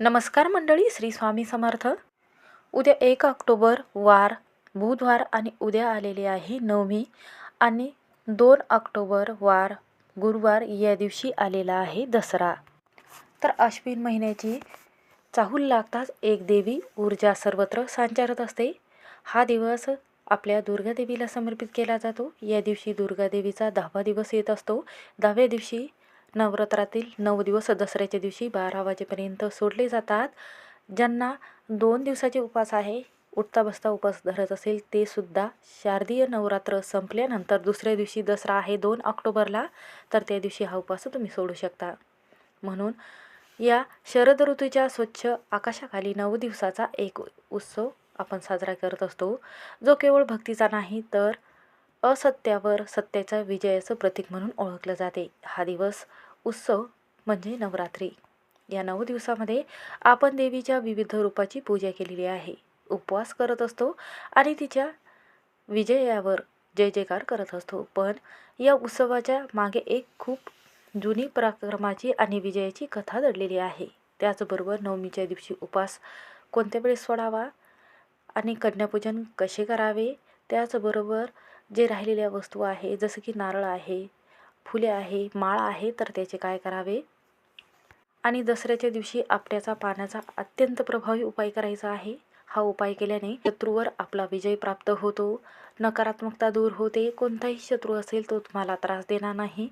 नमस्कार मंडळी श्री स्वामी समर्थ. उद्या एक ऑक्टोबर वार बुधवार आणि उद्या आलेली आहे नवमी आणि दोन ऑक्टोबर वार गुरुवार या दिवशी आलेला आहे दसरा. तर अश्विन महिन्याची चाहूल लागताच एक देवी ऊर्जा सर्वत्र संचारत असते. हा दिवस आपल्या दुर्गादेवीला समर्पित केला जातो. या दिवशी दुर्गादेवीचा दहावा दिवस येत असतो. दहाव्या दिवशी नवरात्रातील नऊ दिवस दसऱ्याच्या दिवशी बारा वाजेपर्यंत सोडले जातात. ज्यांना दोन दिवसाचे उपवास आहे उठता बसता उपास धरत असेल ते सुद्धा शारदीय नवरात्र संपल्यानंतर दुसऱ्या दिवशी दसरा आहे दोन ऑक्टोबरला तर त्या दिवशी हा उपास तुम्ही सोडू शकता. म्हणून या शरद ऋतूच्या स्वच्छ आकाशाखाली नऊ दिवसाचा एक उत्सव आपण साजरा करत असतो. जो केवळ भक्तीचा नाही तर असत्यावर सत्याच्या विजयाचं प्रतीक म्हणून ओळखलं जाते. हा दिवस उत्सव म्हणजे नवरात्री. या नऊ दिवसामध्ये आपण देवीच्या विविध रूपाची पूजा केलेली आहे. उपवास करत असतो आणि तिच्या विजयावर जय जयकार करत असतो. पण या उत्सवाच्या मागे एक खूप जुनी पराक्रमाची आणि विजयाची कथा दडलेली आहे. त्याचबरोबर नवमीच्या दिवशी उपवास कोणत्या वेळेस सोडावा आणि कन्यापूजन कसे करावे? त्याचबरोबर जे राहिलेल्या वस्तू आहे जसं की नारळ आहे फुले आहे माळ आहे तर त्याचे काय करावे? आणि दसऱ्याच्या दिवशी आपट्याचा पाण्याचा अत्यंत प्रभावी उपाय करायचा आहे. हा उपाय केल्याने शत्रूवर आपला विजय प्राप्त होतो. नकारात्मकता दूर होते. कोणताही शत्रू असेल तो तुम्हाला त्रास देणार नाही.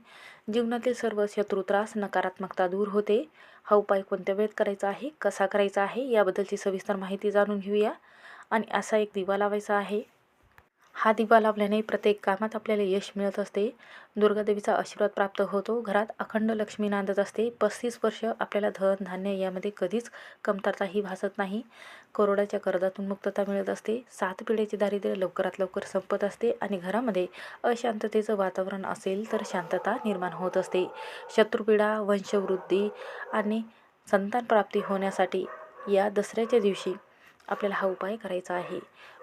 जीवनातील सर्व शत्रू त्रास नकारात्मकता दूर होते. हा उपाय कोणत्या वेळेत करायचा आहे? कसा करायचा आहे? याबद्दलची सविस्तर माहिती जाणून घेऊया. आणि असा एक दिवा लावायचा आहे. हा दिवा लावल्याने प्रत्येक कामात आपल्याला यश मिळत असते. दुर्गादेवीचा आशीर्वाद प्राप्त होतो. घरात अखंड लक्ष्मी नांदत असते. पस्तीस वर्ष आपल्याला धन धान्य यामध्ये कधीच कमतरताही भासत नाही. करोडाच्या कर्जातून मुक्तता मिळत असते. सात पिढ्याचे दारिद्र्य लवकरात लवकर संपत असते आणि घरामध्ये अशांततेचं वातावरण असेल तर शांतता निर्माण होत असते. शत्रुपीडा वंशवृद्धी आणि संतान प्राप्ती होण्यासाठी या दसऱ्याच्या दिवशी आपल्याला हा उपाय करायचा आहे.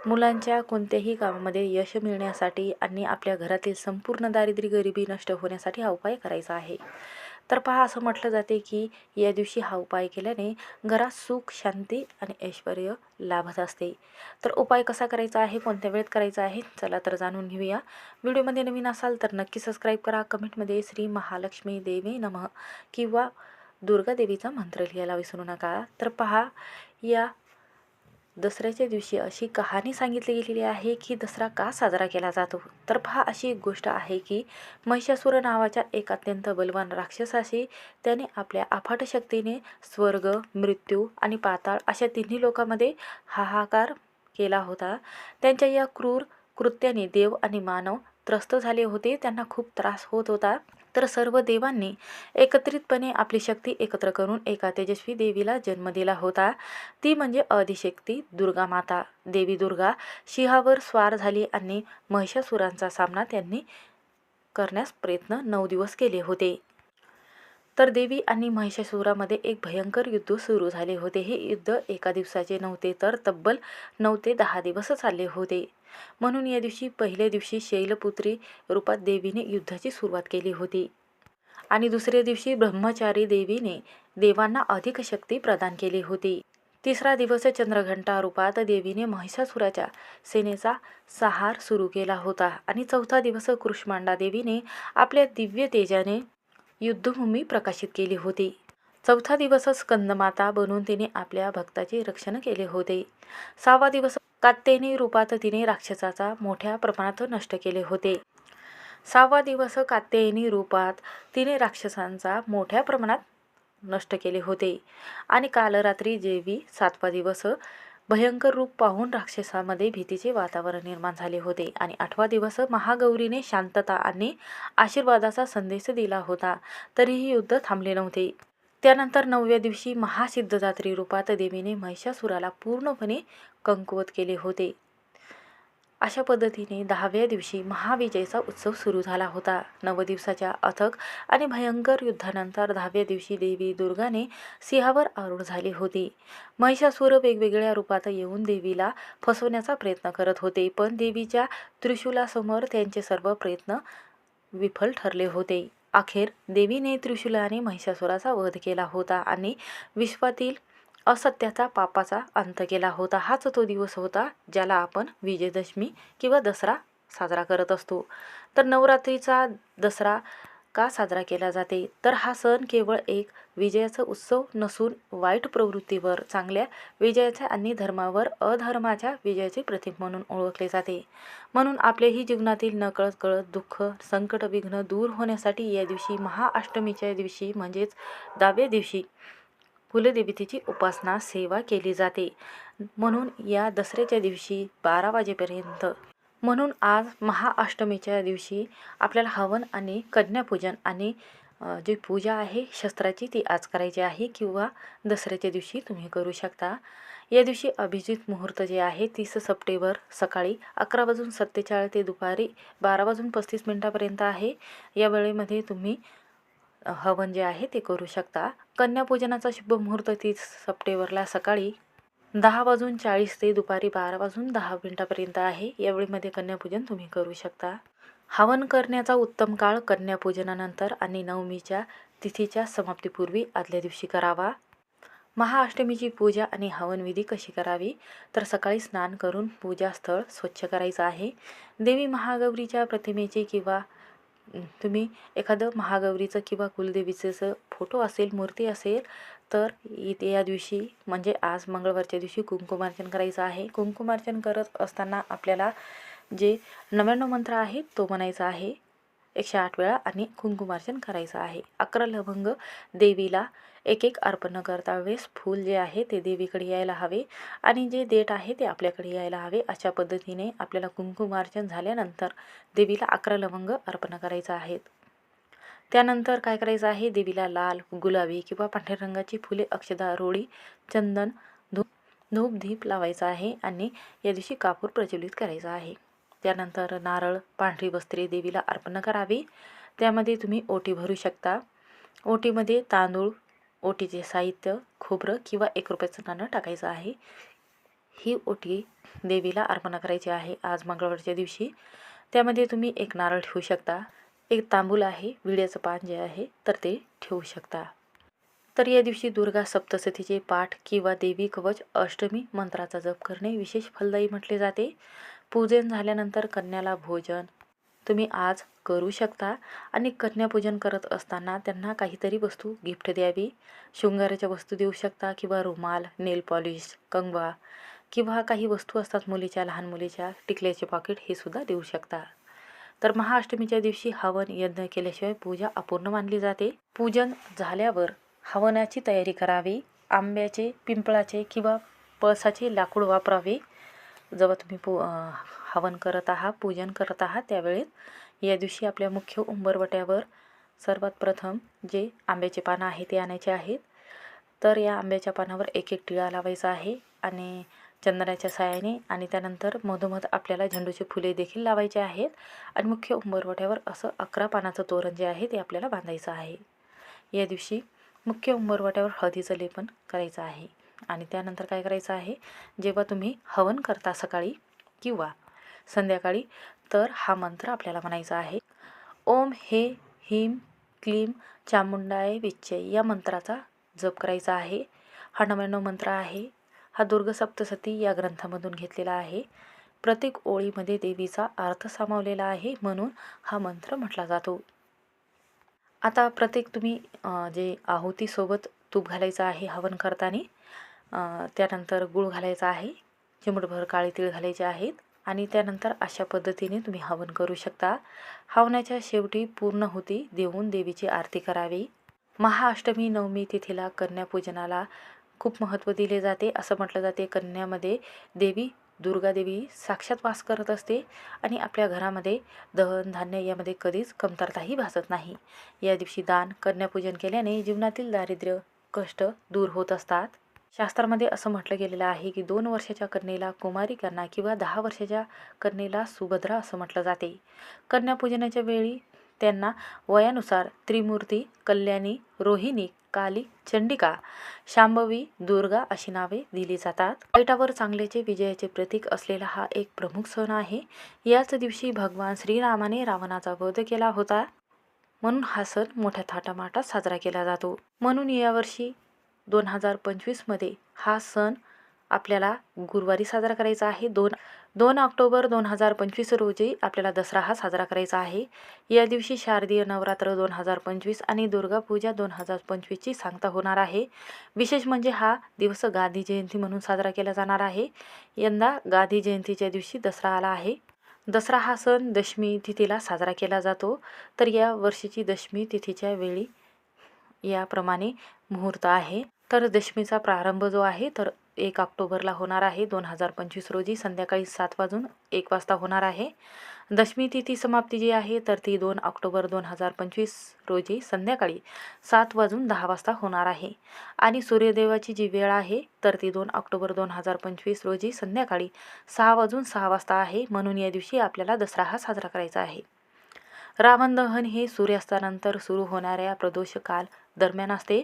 मुलांच्या कोणत्याही कामामध्ये यश मिळण्यासाठी आणि आपल्या घरातील संपूर्ण दारिद्र्य गरिबी नष्ट होण्यासाठी हा उपाय करायचा आहे. तर पहा असं म्हटलं जाते की या दिवशी हा उपाय केल्याने घरात सुख शांती आणि ऐश्वर लाभत असते. तर उपाय कसा करायचा आहे? कोणत्या वेळेत करायचा आहे? चला तर जाणून घेऊया. व्हिडिओमध्ये नवीन असाल तर नक्की सबस्क्राईब करा. कमेंटमध्ये श्री महालक्ष्मी देवी नमः किंवा दुर्गा देवीचा मंत्र लिहायला विसरू नका. तर पहा या दसऱ्याच्या दिवशी अशी कहाणी सांगितली गेलेली आहे की दसरा का साजरा केला जातो? तर पहा अशी एक गोष्ट आहे की महिषासुर नावाच्या एक अत्यंत बलवान राक्षसाशी त्याने आपल्या अफाट शक्तीने स्वर्ग मृत्यू आणि पाताळ अशा तिन्ही लोकांमध्ये हाहाकार केला होता. त्यांच्या या क्रूर कृत्याने देव आणि मानव त्रस्त झाले होते. त्यांना खूप त्रास होत होता. तर सर्व देवांनी एकत्रितपणे आपली शक्ती एकत्र करून एका तेजस्वी देवीला जन्म दिला होता. ती म्हणजे अधिशक्ती दुर्गा माता. देवी दुर्गा शिहावर स्वार झाली आणि महिषासुरांचा सामना त्यांनी करण्यास प्रयत्न नऊ दिवस केले होते. तर देवी आणि महिषासुरामध्ये एक भयंकर युद्ध सुरू झाले होते. हे युद्ध एका दिवसाचे नव्हते तर तब्बल नऊ ते दहा दिवस चालले होते. म्हणून या दिवशी पहिल्या दिवशी शैलपुत्री रूपात देवीने युद्धाची सुरुवात केली होती. आणि दुसऱ्या दिवशी ब्रह्मचारी देवीने देवांना अधिक शक्ती प्रदान केली होती. तिसरा दिवस चंद्रघंटा रूपात देवीने महिषासुराच्या सेनेचा सहार सुरू केला होता. आणि चौथा दिवस कृष्मांडा देवीने आपल्या दिव्य तेजाने युद्धभूमी प्रकाशित केली होती. चौथा दिवस स्कंदमाता बनून तिने आपल्या भक्ताचे रक्षण केले होते. सहावा दिवस कात्यायनी रूपात तिने राक्षसाचा मोठ्या प्रमाणात नष्ट केले होते. सहावा दिवस कात्यायनी रूपात तिने राक्षसांचा मोठ्या प्रमाणात नष्ट केले होते. आणि काल रात्री जेवी सातवा दिवस भयंकर रूप पाहून राक्षसामध्ये भीतीचे वातावरण निर्माण झाले होते. आणि आठवा दिवस महागौरीने शांतता आणि आशीर्वादाचा संदेश दिला होता. तरीही युद्ध थांबले नव्हते. त्यानंतर नवव्या दिवशी महासिद्धदात्री रूपात देवीने महिषासुराला पूर्णपणे कंकुवत केले होते. अशा पद्धतीने दहाव्या दिवशी महाविजयचा उत्सव सुरू झाला होता. नव दिवसाच्या अथक आणि भयंकर युद्धानंतर दहाव्या दिवशी देवी दुर्गाने सिंहावर आरूढ झाली होती. महिषासुर वेगवेगळ्या रूपात येऊन देवीला फसवण्याचा प्रयत्न करत होते पण देवीच्या त्रिशूलासमोर त्यांचे सर्व प्रयत्न विफल ठरले होते. अखेर देवीने त्रिशूलाने महिषासुराचा वध केला होता आणि विश्वातील असत्याचा पापाचा अंत केला होता. हाच तो दिवस होता ज्याला आपण विजयदशमी किंवा दसरा साजरा करत असतो. तर नवरात्रीचा दसरा का साजरा केला जाते? तर हा सण केवळ एक विजयाचा उत्सव नसून वाईट प्रवृत्तीवर चांगल्या विजयाच्या आणि धर्मावर अधर्माच्या विजयाचे प्रतीक म्हणून ओळखले जाते. म्हणून आपल्याही जीवनातील नकळत कळत दुःख संकट विघ्न दूर होण्यासाठी या दिवशी महाअष्टमीच्या दिवशी म्हणजेच दहाव्या दिवशी कुलदेवतेची उपासना सेवा केली जाते. म्हणून या दसऱ्याच्या दिवशी बारा वाजेपर्यंत. म्हणून आज महाअष्टमीच्या दिवशी आपल्याला हवन आणि कन्यापूजन आणि जी पूजा आहे शस्त्राची ती आज करायची आहे किंवा दसऱ्याच्या दिवशी तुम्ही करू शकता. या दिवशी अभिजित मुहूर्त जे आहे तीस सप्टेंबर सकाळी अकरा वाजून सत्तेचाळीस ते दुपारी बारा वाजून पस्तीस मिनटापर्यंत आहे. या वेळेमध्ये तुम्ही हवन जे आहे ते करू शकता. कन्यापूजनाचा शुभ मुहूर्त तीस सप्टेंबरला सकाळी दहा वाजून चाळीस ते दुपारी बारा वाजून दहा मिनटापर्यंत आहे. यावेळीमध्ये कन्यापूजन तुम्ही करू शकता. हवन करण्याचा उत्तम काळ कन्यापूजनानंतर आणि नवमीच्या तिथीच्या समाप्तीपूर्वी आदल्या दिवशी करावा. महाअष्टमीची पूजा आणि हवनविधी कशी करावी? तर सकाळी स्नान करून पूजास्थळ स्वच्छ करायचं आहे. देवी महागौरीच्या प्रतिमेची किंवा तुम्ही एखादं महागौरीचं किंवा कुलदेवीचं फोटो असेल मूर्ती असेल तर इथे या दिवशी म्हणजे आज मंगळवारच्या दिवशी कुंकुमार्चन करायचं आहे. कुंकुमार्चन करत असताना आपल्याला जे नव्याण्णव मंत्र आहे तो म्हणायचा आहे एकशे आठ वेळा आणि कुंकुमार्चन करायचं आहे. अकरा लवंग देवीला एक एक अर्पण करता वेळेस फूल जे आहे ते देवीकडे यायला हवे आणि जे देठ आहे ते आपल्याकडे यायला हवे. अशा पद्धतीने आपल्याला कुंकुमार्चन झाल्यानंतर देवीला अकरा लवंग अर्पण करायचं आहेत त्यानंतर काय करायचं आहे? देवीला लाल गुलाबी किंवा पांढऱ्या रंगाची फुले अक्षदा रोळी चंदन धूप धूप धीप लावायचा आहे आणि या दिवशी कापूर प्रज्वलित करायचा आहे. त्यानंतर नारळ पांढरी वस्त्रे देवीला अर्पण करावी. त्यामध्ये तुम्ही ओटी भरू शकता. ओटीमध्ये तांदूळ ओटीचे साहित्य खोबरं किंवा एक रुपयाचं नाणं टाकायचं आहे. ही ओटी देवीला अर्पण करायची आहे आज मंगळवारच्या दिवशी. त्यामध्ये तुम्ही एक नारळ ठेवू शकता एक तांबूल आहे विड्याचं पान जे आहे तर ते ठेवू शकता. तर या दिवशी दुर्गा सप्तशतीचे पाठ किंवा देवी कवच अष्टमी मंत्राचा जप करणे विशेष फलदायी म्हटले जाते. पूजन झाल्यानंतर कन्याला भोजन. तुम्ही आज करू शकता. आणि कन्यापूजन करत असताना त्यांना काहीतरी वस्तू गिफ्ट द्यावी. शृंगाराच्या वस्तू देऊ शकता किंवा रुमाल नेल पॉलिश कंगवा किंवा काही वस्तू असतात मुलीच्या लहान मुलीच्या टिकल्याचे पॉकेट हे सुद्धा देऊ शकता. तर महाअष्टमीच्या दिवशी हवन यज्ञ केल्याशिवाय पूजा अपूर्ण मानली जाते. पूजन झाल्यावर हवनाची तयारी करावी. आंब्याचे पिंपळाचे किंवा पळसाचे लाकूड वापरावे. जेव्हा तुम्ही पू हवन करत आहात पूजन करत आहात त्यावेळेस या दिवशी आपल्या मुख्य उंबरवट्यावर सर्वात प्रथम जे आंब्याचे पानं आहे ते आणायचे आहेत. तर या आंब्याच्या पानावर एक एक टिळा लावायचा आहे आणि चंदनाच्या साहाय्याने आणि त्यानंतर मधोमध आपल्याला झेंडूची फुले देखील लावायचे आहेत आणि मुख्य उंबरवट्यावर असं अकरा पानाचं तोरण जे आहे ते आपल्याला बांधायचं आहे. या दिवशी मुख्य उंबरवट्यावर हळदीचं लेपन करायचं आहे आणि त्यानंतर काय करायचं आहे? जेव्हा तुम्ही हवन करता सकाळी किंवा संध्याकाळी तर हा मंत्र आपल्याला म्हणायचा आहे. ओम हे हिम क्लीम चामुंडाय विच्चय या मंत्राचा जप करायचा आहे. हा नव्याण्णव मंत्र आहे. हा दुर्ग सप्तसती या ग्रंथामधून घेतलेला आहे. प्रत्येक ओळीमध्ये देवीचा अर्थ सामावलेला आहे म्हणून हा मंत्र म्हटला जातो. आता प्रत्येक तुम्ही जे आहुतीसोबत तूप घालायचं आहे हवन करताना त्यानंतर गूळ घालायचा आहे. चिमटभर काळे तीळ घालायचे आहेत. आणि त्यानंतर अशा पद्धतीने तुम्ही हवन करू शकता. हवनाच्या शेवटी पूर्ण होती देऊन देवीची आरती करावी. महाअष्टमी नवमी तिथीला कन्यापूजनाला खूप महत्त्व दिले जाते. असं म्हटलं जाते कन्यामध्ये देवी दुर्गादेवी साक्षात वास करत असते आणि आपल्या घरामध्ये दहन धान्य यामध्ये कधीच कमतरताही भासत नाही. या दिवशी दान कन्यापूजन केल्याने जीवनातील दारिद्र्य कष्ट दूर होत असतात. शास्त्रामध्ये असं म्हटलं गेलेलं आहे की दोन वर्षाच्या कन्येला कुमारी कन्या किंवा दहा वर्षाच्या कन्येला सुभद्रा असं म्हटलं जाते. कन्यापूजनाच्या वेळी त्यांना वयानुसार त्रिमूर्ती कल्याणी रोहिणी काली चंडिका शांभवी दुर्गा अशी नावे दिली जातात. वाईटावर चांगल्याचे विजयाचे प्रतीक असलेला हा एक प्रमुख सण आहे. याच दिवशी भगवान श्रीरामाने रावणाचा वध केला होता. म्हणून हा सण मोठ्या थाटामाटात साजरा केला जातो. म्हणून यावर्षी दोन हजार पंचवीसमध्ये हा सण आपल्याला गुरुवारी साजरा करायचा आहे. दोन दोन ऑक्टोबर दोन हजार पंचवीस रोजी आपल्याला दसरा हा साजरा करायचा आहे. या दिवशी शारदीय नवरात्र दोन हजार पंचवीस आणि दुर्गापूजा दोन हजार पंचवीसची सांगता होणार आहे. विशेष म्हणजे हा दिवस गांधी जयंती म्हणून साजरा केला जाणार आहे. यंदा गांधी जयंतीच्या दिवशी दसरा आला आहे. दसरा हा सण दशमी तिथीला साजरा केला जातो. तर या वर्षीची दशमी तिथीच्या वेळी याप्रमाणे मुहूर्त आहे. तर दशमीचा प्रारंभ जो आहे तर एक ऑक्टोबरला होणार आहे. दोन हजार पंचवीस रोजी संध्याकाळी सात वाजून एक वाजता होणार आहे. दशमी तिथी समाप्ती जी आहे तर ती दोन ऑक्टोबर दोन हजार पंचवीस रोजी संध्याकाळी सात वाजून दहा वाजता होणार आहे. आणि सूर्यदेवाची जी वेळ आहे तर ती दोन ऑक्टोबर दोन हजार पंचवीस रोजी संध्याकाळी सहा वाजून सहा वाजता आहे. म्हणून या दिवशी आपल्याला दसरा हा साजरा करायचा आहे. रावण दहन हे सूर्यास्तानंतर सुरू होणाऱ्या प्रदोष काल दरम्यान असते.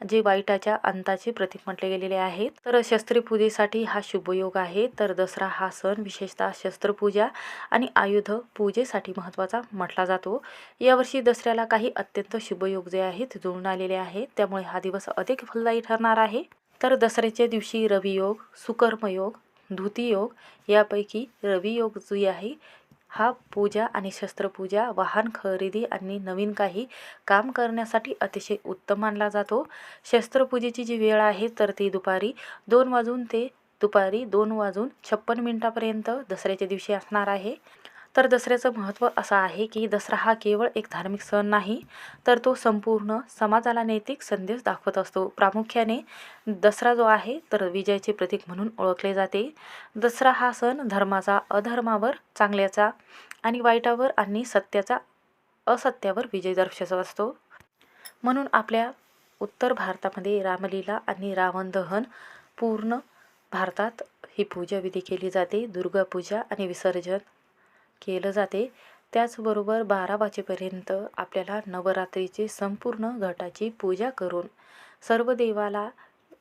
जे वाईटाच्या अंताचे प्रतीक म्हटले गेलेले आहेत तर शस्त्रपूजेसाठी हा शुभयोग आहे. तर दसरा हा सण विशेषतः शस्त्रपूजा आणि आयुध पूजेसाठी महत्त्वाचा म्हटला जातो. यावर्षी दसऱ्याला काही अत्यंत शुभयोग जे आहेत जुळून आलेले आहेत. त्यामुळे हा दिवस अधिक फलदायी ठरणार आहे. तर दसऱ्याच्या दिवशी रवियोग सुकर्मयोग धुतीयोग यापैकी रवियोग जो आहे हा पूजा आणि शस्त्रपूजा वाहन खरेदी आणि नवीन काही काम करण्यासाठी अतिशय उत्तम मानला जातो. शस्त्रपूजेची जी वेळ आहे तर ती दुपारी दोन वाजून ते दुपारी दोन वाजून छप्पन मिनटापर्यंत दसऱ्याच्या दिवशी असणार आहे. तर दसऱ्याचं महत्त्व असं आहे की दसरा हा केवळ एक धार्मिक सण नाही तर तो संपूर्ण समाजाला नैतिक संदेश दाखवत असतो. प्रामुख्याने दसरा जो आहे तर विजयाचे प्रतीक म्हणून ओळखले जाते. दसरा हा सण धर्माचा अधर्मावर चांगल्याचा आणि वाईटावर आणि सत्याचा असत्यावर विजय दर्शवत असतो. म्हणून आपल्या उत्तर भारतामध्ये रामलीला आणि रावण दहन पूर्ण भारतात ही पूजा विधी केली जाते. दुर्गापूजा आणि विसर्जन केलं जाते. त्याचबरोबर बारा वाजेपर्यंत आपल्याला नवरात्रीची संपूर्ण घटाची पूजा करून सर्व देवाला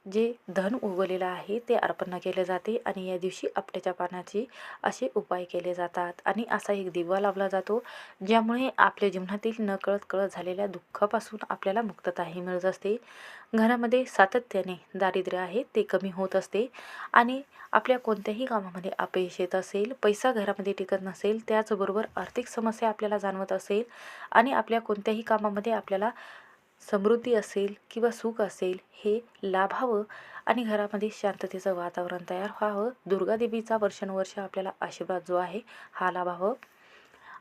जे धन उगवलेलं आहे ते अर्पण केले जाते आणि या दिवशी आपट्याच्या पानाचे असे उपाय केले जातात. आणि असा एक दिवा लावला जातो ज्यामुळे आपल्या जीवनातील नकळत कळत झालेल्या दुःखापासून आपल्याला मुक्तताही मिळत असते. घरामध्ये सातत्याने दारिद्र्य आहे ते कमी होत असते आणि आपल्या कोणत्याही कामामध्ये अपयश येत असेल पैसा घरामध्ये टिकत नसेल त्याचबरोबर आर्थिक समस्या आपल्याला जाणवत असेल आणि आपल्या कोणत्याही कामामध्ये आपल्याला समृद्धी असेल किंवा सुख असेल हे लाभावं आणि घरामध्ये शांततेचं वातावरण तयार व्हावं. दुर्गादेवीचा वर्षानुवर्ष आपल्याला आशीर्वाद जो आहे हा लाभावं.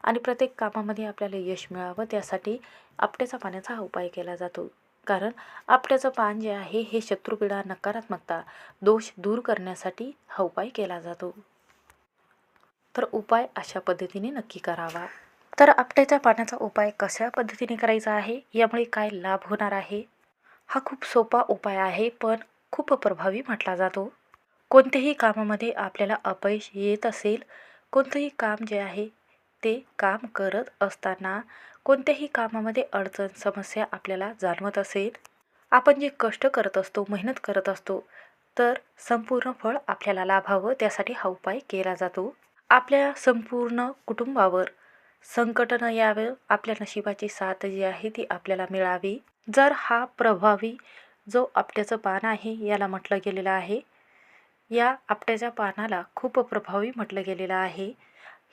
आणि प्रत्येक कामामध्ये आपल्याला यश मिळावं त्यासाठी आपट्याचा पाण्याचा हा उपाय केला जातो. कारण आपट्याचं पान जे आहे हे शत्रुपीडा नकारात्मकता दोष दूर करण्यासाठी हा उपाय केला जातो. तर उपाय अशा पद्धतीने नक्की करावा. तर आपट्याच्या पाण्याचा उपाय कशा पद्धतीने करायचा आहे? यामुळे काय लाभ होणार आहे? हा खूप सोपा उपाय आहे पण खूप प्रभावी म्हटला जातो. कोणत्याही कामामध्ये आपल्याला अपयश येत असेल कोणतंही काम जे आहे ते काम करत असताना कोणत्याही कामामध्ये अडचण समस्या आपल्याला जाणवत असेल आपण जे कष्ट करत असतो मेहनत करत असतो तर संपूर्ण फळ आपल्याला लाभावं त्यासाठी हा उपाय केला जातो. आपल्या संपूर्ण कुटुंबावर संकट न आपल्या नशिबाची साथ जी आहे ती आपल्याला मिळावी. जर हा प्रभावी जो आपट्याचं पान आहे याला म्हटलं गेलेलं आहे या आपट्याच्या पानाला खूप प्रभावी म्हटलं गेलेलं आहे.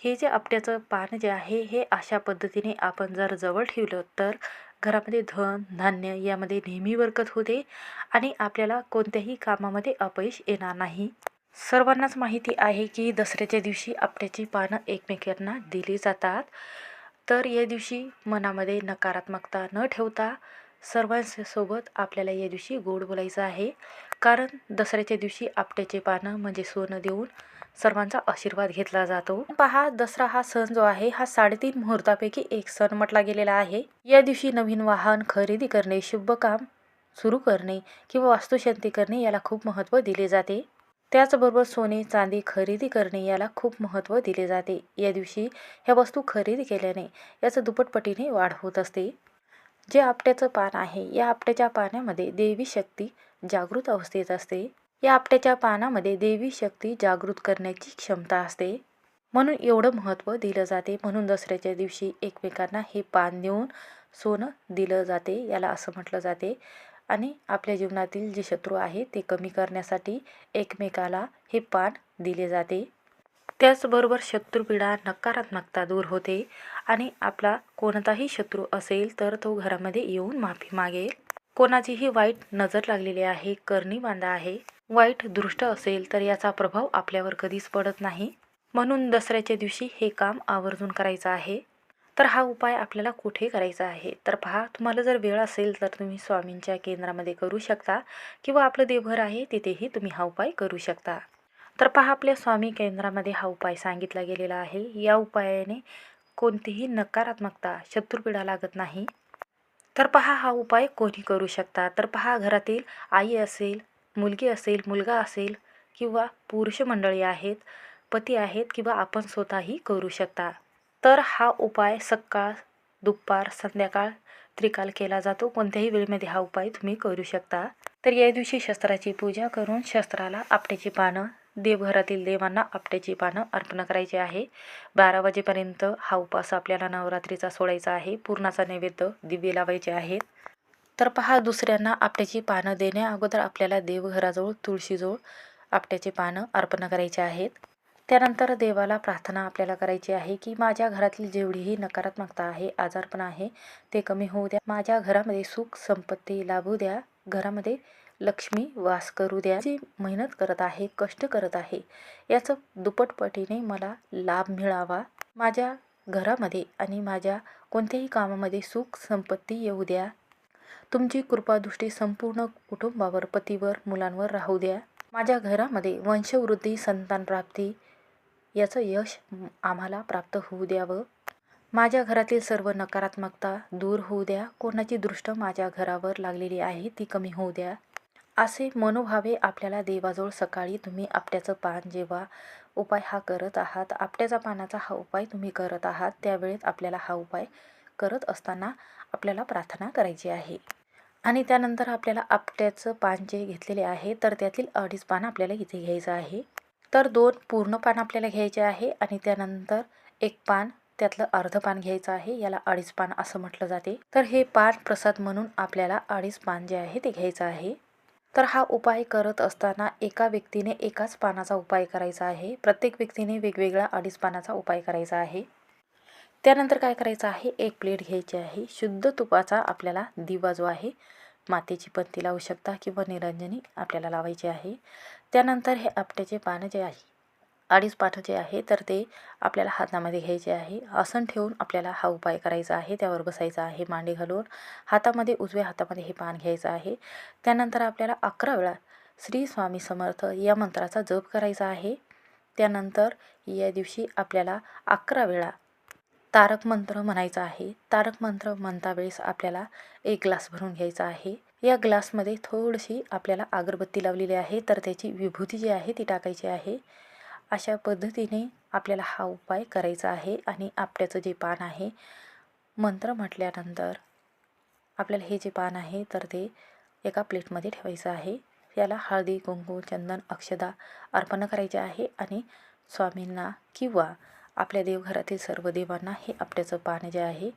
हे जे आपट्याचं पान जे आहे हे अशा पद्धतीने आपण जर जवळ ठेवलं तर घरामध्ये धन धान्य यामध्ये नेहमी बरकत होते आणि आपल्याला कोणत्याही कामामध्ये अपयश येणार नाही. सर्वांनाच माहिती आहे की दसऱ्याच्या दिवशी आपट्याची पानं एकमेकांना दिली जातात. तर या दिवशी मनामध्ये नकारात्मकता न ठेवता सर्वांसोबत आपल्याला या दिवशी गोड बोलायचं आहे. कारण दसऱ्याच्या दिवशी आपट्याचे पानं म्हणजे सोनं देऊन सर्वांचा आशीर्वाद घेतला जातो. पहा दसरा हा सण जो आहे हा साडेतीन मुहूर्तापैकी एक सण म्हटला गेलेला आहे. या दिवशी नवीन वाहन खरेदी करणे शुभ काम सुरू करणे किंवा वास्तुशांती करणे याला खूप महत्त्व दिले जाते. त्याचबरोबर सोने चांदी खरेदी करणे याला खूप महत्त्व दिले जाते. या दिवशी ह्या वस्तू खरेदी केल्याने याचं दुप्पटपटीने वाढ होत असते. जे आपट्याचं पान आहे या आपट्याच्या पाण्यामध्ये देवी शक्ती जागृत अवस्थेत असते. या आपट्याच्या पानामध्ये देवी शक्ती जागृत करण्याची क्षमता असते. म्हणून एवढं महत्त्व दिलं जाते. म्हणून दसऱ्याच्या दिवशी एकमेकांना हे पान देऊन सोनं दिलं जाते याला असं म्हटलं जाते. आणि आपल्या जीवनातील जे शत्रू आहे ते कमी करण्यासाठी एकमेकाला हे पान दिले जाते. त्याचबरोबर शत्रुपीडा नकारात्मकता दूर होते आणि आपला कोणताही शत्रू असेल तर तो घरामध्ये येऊन माफी मागेल. कोणाचीही वाईट नजर लागलेली आहे करणी बांधा आहे. वाईट दृष्ट असेल तर याचा प्रभाव आपल्यावर कधीच पडत नाही. म्हणून दसऱ्याच्या दिवशी हे काम आवर्जून करायचं आहे. तर हा उपाय आपल्याला कुठे करायचा आहे? तर पहा तुम्हाला जर वेळ असेल तर तुम्ही स्वामींच्या केंद्रामध्ये करू शकता किंवा आपलं देवघर आहे तिथेही तुम्ही हा उपाय करू शकता. तर पहा आपल्या स्वामी केंद्रामध्ये हा उपाय सांगितला गेलेला आहे. या उपायाने कोणतीही नकारात्मकता शत्रुपीडा लागत नाही. तर पहा हा उपाय कोणी करू शकता? तर पहा घरातील आई असेल मुलगी असेल मुलगा असेल किंवा पुरुष मंडळी आहेत पती आहेत किंवा आपण स्वतःही करू शकता. तर हा उपाय सकाळ दुपार संध्याकाळ त्रिकाल केला जातो. कोणत्याही वेळेमध्ये हा उपाय तुम्ही करू शकता. तर या दिवशी शस्त्राची पूजा करून शस्त्राला आपट्याची पानं देवघरातील देवांना आपट्याची पानं अर्पण करायची आहे. बारा वाजेपर्यंत हा उपास आपल्याला नवरात्रीचा सोडायचा आहे. पूर्णाचा नैवेद्य दिवे लावायचे आहेत. तर पहा दुसऱ्यांना आपट्याची पानं देण्या अगोदर आपल्याला देवघराजवळ तुळशीजवळ आपट्याची पानं अर्पण करायची आहेत. त्यानंतर देवाला प्रार्थना आपल्याला करायची आहे की माझ्या घरातील जेवढीही नकारात्मकता आहे आजारपण आहे ते कमी होऊ द्या. माझ्या घरामध्ये सुख संपत्ती लाभू द्या. घरामध्ये लक्ष्मी वास करू द्या. जी मेहनत करत आहे कष्ट करत आहे याचं दुप्पटपटीने मला लाभ मिळावा. माझ्या घरामध्ये आणि माझ्या कोणत्याही कामामध्ये सुख संपत्ती येऊ द्या. तुमची कृपादृष्टी संपूर्ण कुटुंबावर पतीवर मुलांवर राहू द्या. माझ्या घरामध्ये वंशवृद्धी संतान प्राप्ती याचं यश आम्हाला प्राप्त होऊ द्यावं. माझ्या घरातील सर्व नकारात्मकता दूर होऊ द्या. कोणाची दृष्ट माझ्या घरावर लागलेली आहे ती कमी होऊ द्या. असे मनोभावे आपल्याला देवाजवळ सकाळी तुम्ही आपट्याचं पान जेव्हा उपाय हा करत आहात आपट्याचा पानाचा हा उपाय तुम्ही करत आहात त्यावेळेत आपल्याला हा उपाय करत असताना आपल्याला प्रार्थना करायची आहे. आणि त्यानंतर आपल्याला आपट्याचं पान जे घेतलेले आहे तर त्यातील अडीच पान आपल्याला इथे घ्यायचं आहे. तर दोन पूर्ण पान आपल्याला घ्यायचे आहे आणि त्यानंतर एक पान त्यातलं अर्ध पान घ्यायचं आहे याला अडीच पान असं म्हटलं जाते. तर हे पान प्रसाद म्हणून आपल्याला अडीच पान जे आहे ते घ्यायचं आहे. तर हा उपाय करत असताना एका व्यक्तीने एकाच पानाचा उपाय करायचा आहे. प्रत्येक व्यक्तीने वेगवेगळा अडीच पानाचा उपाय करायचा आहे. त्यानंतर काय करायचं आहे? एक प्लेट घ्यायची आहे. शुद्ध तुपाचा आपल्याला दिवा जो आहे मातेची पत्ती लावू शकता किंवा निरंजनी आपल्याला लावायची आहे. त्यानंतर हे आपट्याचे पानं जे आहे अडीच पानं जे आहे तर ते आपल्याला हातामध्ये घ्यायचे आहे. आसन ठेवून आपल्याला हा उपाय करायचा आहे. त्यावर बसायचा आहे मांडी घालून हातामध्ये उजव्या हातामध्ये हे पान घ्यायचं आहे. त्यानंतर आपल्याला अकरा वेळा श्री स्वामी समर्थ या मंत्राचा जप करायचा आहे. त्यानंतर या दिवशी आपल्याला अकरा वेळा तारक मंत्र म्हणायचा आहे. तारक मंत्र म्हणता वेळेस आपल्याला एक ग्लास भरून घ्यायचा आहे. या ग्लासमध्ये थोडीशी आपल्याला अगरबत्ती लावलेली आहे. तर त्याची विभूती जी आहे ती टाकायची आहे. अशा पद्धतीने आपल्याला हा उपाय करायचा आहे आणि आपल्याचं जे पान आहे मंत्र म्हटल्यानंतर आपल्याला हे जे पान आहे तर ते एका प्लेटमध्ये ठेवायचं आहे. याला हळदी कुंकू चंदन अक्षदा अर्पण करायचे आहे आणि स्वामींना किंवा आपल्या देवघरातील सर्व देवांना हे आपट्याचं पान जे आहे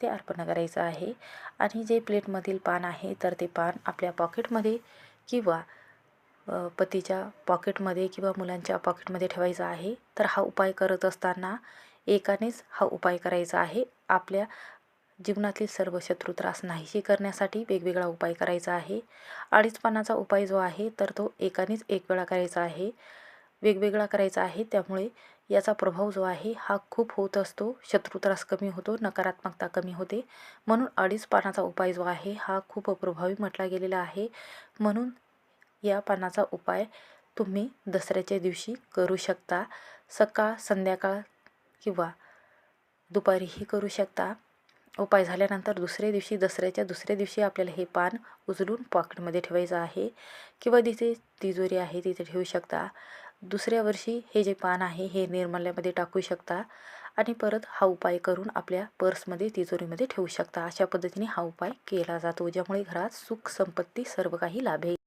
ते अर्पण करायचं आहे. आणि जे प्लेटमधील पान आहे तर ते पान आपल्या पॉकेटमध्ये किंवा पतीच्या पॉकेटमध्ये किंवा मुलांच्या पॉकेटमध्ये ठेवायचं आहे. तर हा उपाय करत असताना एकानेच हा उपाय करायचा आहे. आपल्या जीवनातील सर्व शत्रू त्रास नाहीशी करण्यासाठी वेगवेगळा उपाय करायचा आहे. अडीच पानाचा उपाय जो आहे तर तो एकानेच एक वेळा करायचा आहे. वेगवेगळा करायचा आहे त्यामुळे याचा प्रभाव जो आहे हा खूप होत असतो. शत्रू त्रास कमी होतो नकारात्मकता कमी होते. म्हणून अडीच पानाचा उपाय जो आहे हा खूप प्रभावी म्हटला गेलेला आहे. म्हणून या पानाचा उपाय तुम्ही दसऱ्याच्या दिवशी करू शकता. सकाळ संध्याकाळ किंवा दुपारीही करू शकता. उपाय झाल्यानंतर दुसऱ्या दिवशी दसऱ्याच्या दुसऱ्या दिवशी आपल्याला हे पान उचलून पॉकेटमध्ये ठेवायचं आहे. किंवा तिथे तिजोरी आहे तिथे ठेवू शकता. दुसऱ्या वर्षी हे जे पान आहे हे निर्मल्यामध्ये टाकू शकता आणि परत हा उपाय करून आपल्या पर्समध्ये तिजोरीमध्ये ठेवू शकता. अशा पद्धतीने हा उपाय केला जातो ज्यामुळे घरात सुख संपत्ती सर्व काही लाभेल.